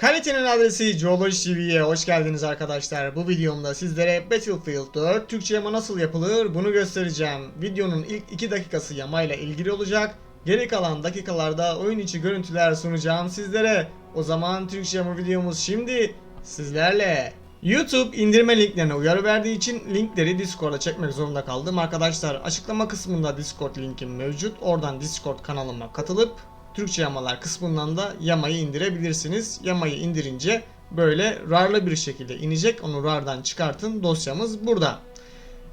Kalitenin adresi Geology TV'ye hoş geldiniz arkadaşlar. Bu videomda sizlere Battlefield 4 Türkçe yama nasıl yapılır bunu göstereceğim. Videonun ilk 2 dakikası yamayla ilgili olacak. Geri kalan dakikalarda oyun içi görüntüler sunacağım sizlere. O zaman Türkçe yama videomuz şimdi sizlerle. YouTube indirme linklerine uyarı verdiği için linkleri Discord'a çekmek zorunda kaldım. Arkadaşlar açıklama kısmında Discord linkim mevcut. Oradan Discord kanalıma katılıp Türkçe yamalar kısmından da yamayı indirebilirsiniz. Yamayı indirince böyle RAR'lı bir şekilde inecek. Onu RAR'dan çıkartın. Dosyamız burada.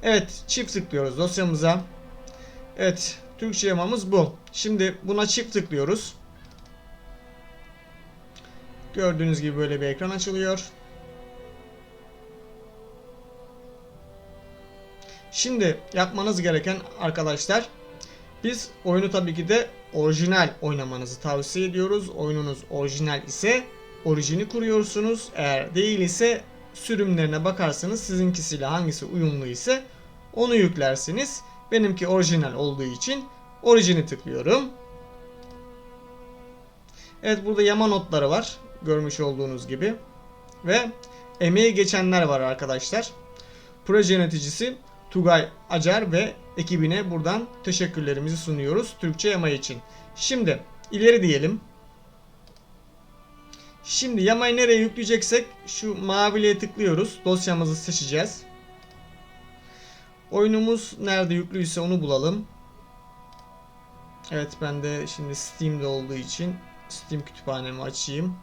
Evet çift tıklıyoruz dosyamıza. Evet Türkçe yamamız bu. Şimdi buna çift tıklıyoruz. Gördüğünüz gibi böyle bir ekran açılıyor. Şimdi yapmanız gereken arkadaşlar biz oyunu tabii ki de orijinal oynamanızı tavsiye ediyoruz. Oyununuz orijinal ise orijini kuruyorsunuz. Eğer değil ise sürümlerine bakarsanız sizinkisiyle hangisi uyumlu ise onu yüklersiniz. Benimki orijinal olduğu için orijini tıklıyorum. Evet burada yama notları var. Görmüş olduğunuz gibi. Ve emeği geçenler var arkadaşlar. Proje yöneticisi Tugay Acar ve ekibine buradan teşekkürlerimizi sunuyoruz Türkçe yama için. Şimdi ileri diyelim. Şimdi yamayı nereye yükleyeceksek şu maviliğe tıklıyoruz. Dosyamızı seçeceğiz. Oyunumuz nerede yüklüyse onu bulalım. Evet ben de şimdi Steam'de olduğu için Steam kütüphanemi açayım.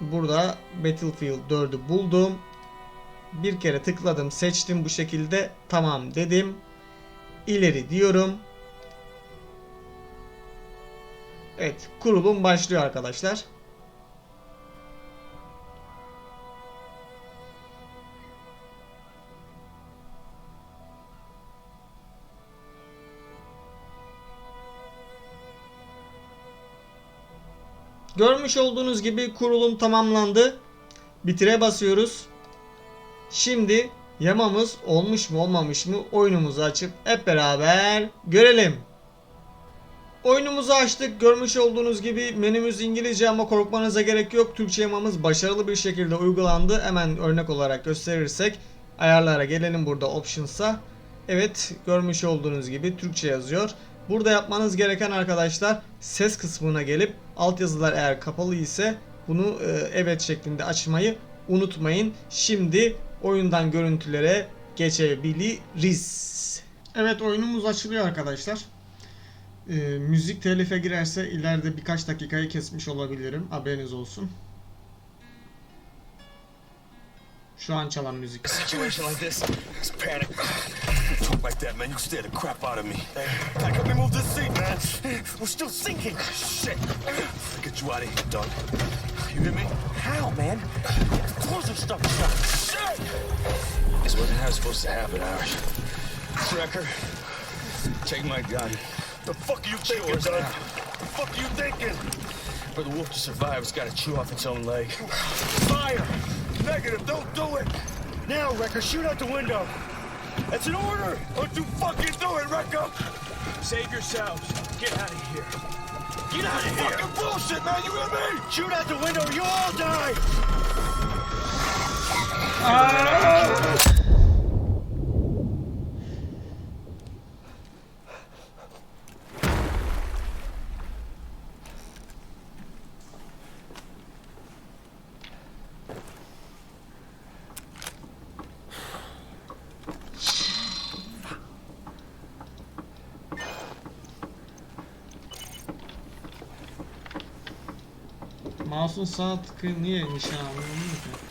Burada Battlefield 4'ü buldum. Bir kere tıkladım, seçtim bu şekilde. Tamam dedim. İleri diyorum. Evet, kurulum başlıyor arkadaşlar. Görmüş olduğunuz gibi kurulum tamamlandı. Bitire basıyoruz. Şimdi yamamız olmuş mu olmamış mı oyunumuzu açıp hep beraber görelim. Oyunumuzu açtık. Görmüş olduğunuz gibi menümüz İngilizce ama korkmanıza gerek yok. Türkçe yamamız başarılı bir şekilde uygulandı. Hemen örnek olarak gösterirsek ayarlara gelelim burada options'a. Evet görmüş olduğunuz gibi Türkçe yazıyor. Burada yapmanız gereken arkadaşlar ses kısmına gelip altyazılar eğer kapalı ise bunu e, evet şeklinde açmayı unutmayın. Şimdi oyundan görüntülere geçebiliriz. Evet oyunumuz açılıyor arkadaşlar. Ee, müzik telife girerse ileride birkaç dakikayı kesmiş olabilirim. Haberiniz olsun. Şu an çalan müzik. Talk like that, man. You scare the crap out of me. Hey, help me move this seat, man. We're still sinking. Shit. Get you out of here, Doug. You hear me? How, man? There's stuff wasn't how it's supposed to happen, Irish. Tracker, take my gun. The fuck are you thinking, now. The fuck are you thinking? For the wolf to survive, it's gotta chew off its own leg. Fire! Negative, don't do it! Now, Wrecker, shoot out the window! That's an order! Don't you fucking do it, Wrecker! Save yourselves. Get out of here. Get out of here! Fucking bullshit, man, you hear me? Shoot out the window, or you all die! Mouse'un sağ tıkı niye nişan almıyor ki?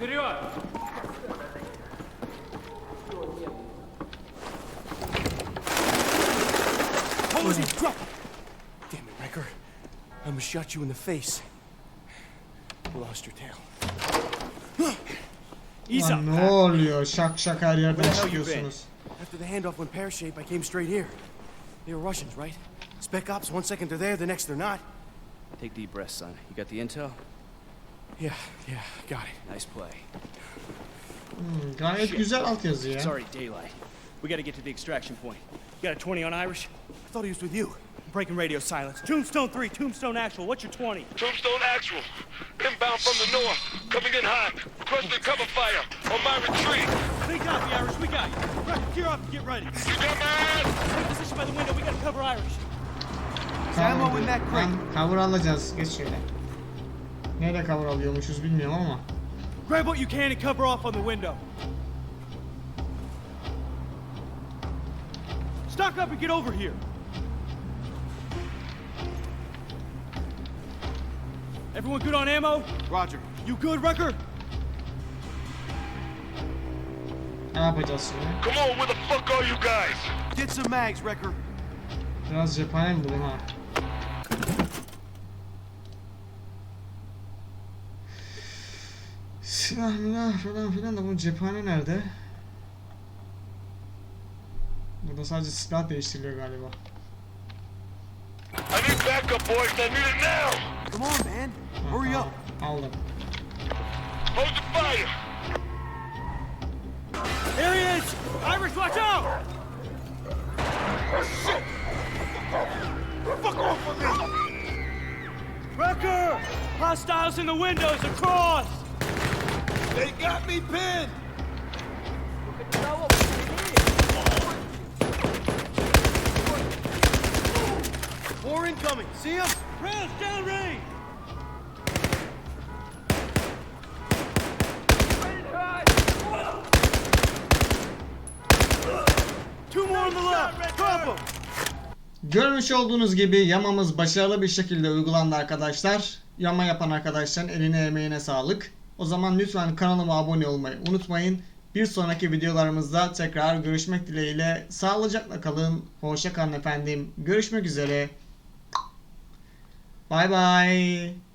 Вперед! Hold it! It! Damn it, Wrecker. I almost shot you in the face. Lost your tail. Ease up. Ne oluyor? Şak şak her yerden çıkıyorsunuz. After the handoff went pear-shaped, I came straight here. They were Russians, right? Spec ops, one second they're there, the next they're not. Take deep breaths, son. You got the intel? Yeah, yeah, got it. Nice play. Hmm, gayet güzel altyazı ya. Sorry, daylight. We gotta get to the extraction point. You got a 20 on Irish? I thought he was with you. Breaking radio silence. Tombstone 3, Tombstone Actual. What's your 20? Tombstone actual. Inbound from the north. Coming in hot. Requesting cover fire on my retreat. We got the Irish. We got you. Right, gear up and get ready. You got my ass? Take position by the window. We gotta cover Irish. ammo in that crate. Lan cover alacağız. Geç şöyle. Nerede cover alıyormuşuz bilmiyorum ama. Grab what you can and cover off on the window. Stock up and get over here. Everyone good on ammo? Roger. You good, Wrecker? Ne yapacağız şimdi? Come on, where the fuck are you guys? Get some mags, Wrecker. Biraz cephane mi bulayım ha? Silah milah falan filan da bu cephane nerede? Burada sadece silah değiştiriliyor galiba. I need backup, boys. I need it now. Come on, man. Hurry up. Aldım. Hold the fire. There he is! Irish, watch out! Fuck off of me. Wrecker! Hostiles in the windows across! They got me pinned. More incoming. See him? Rails downrange! Görmüş olduğunuz gibi yamamız başarılı bir şekilde uygulandı arkadaşlar. Yama yapan arkadaşların eline emeğine sağlık. O zaman lütfen kanalıma abone olmayı unutmayın. Bir sonraki videolarımızda tekrar görüşmek dileğiyle. Sağlıcakla kalın. Hoşça kalın efendim. Görüşmek üzere. Bay bay.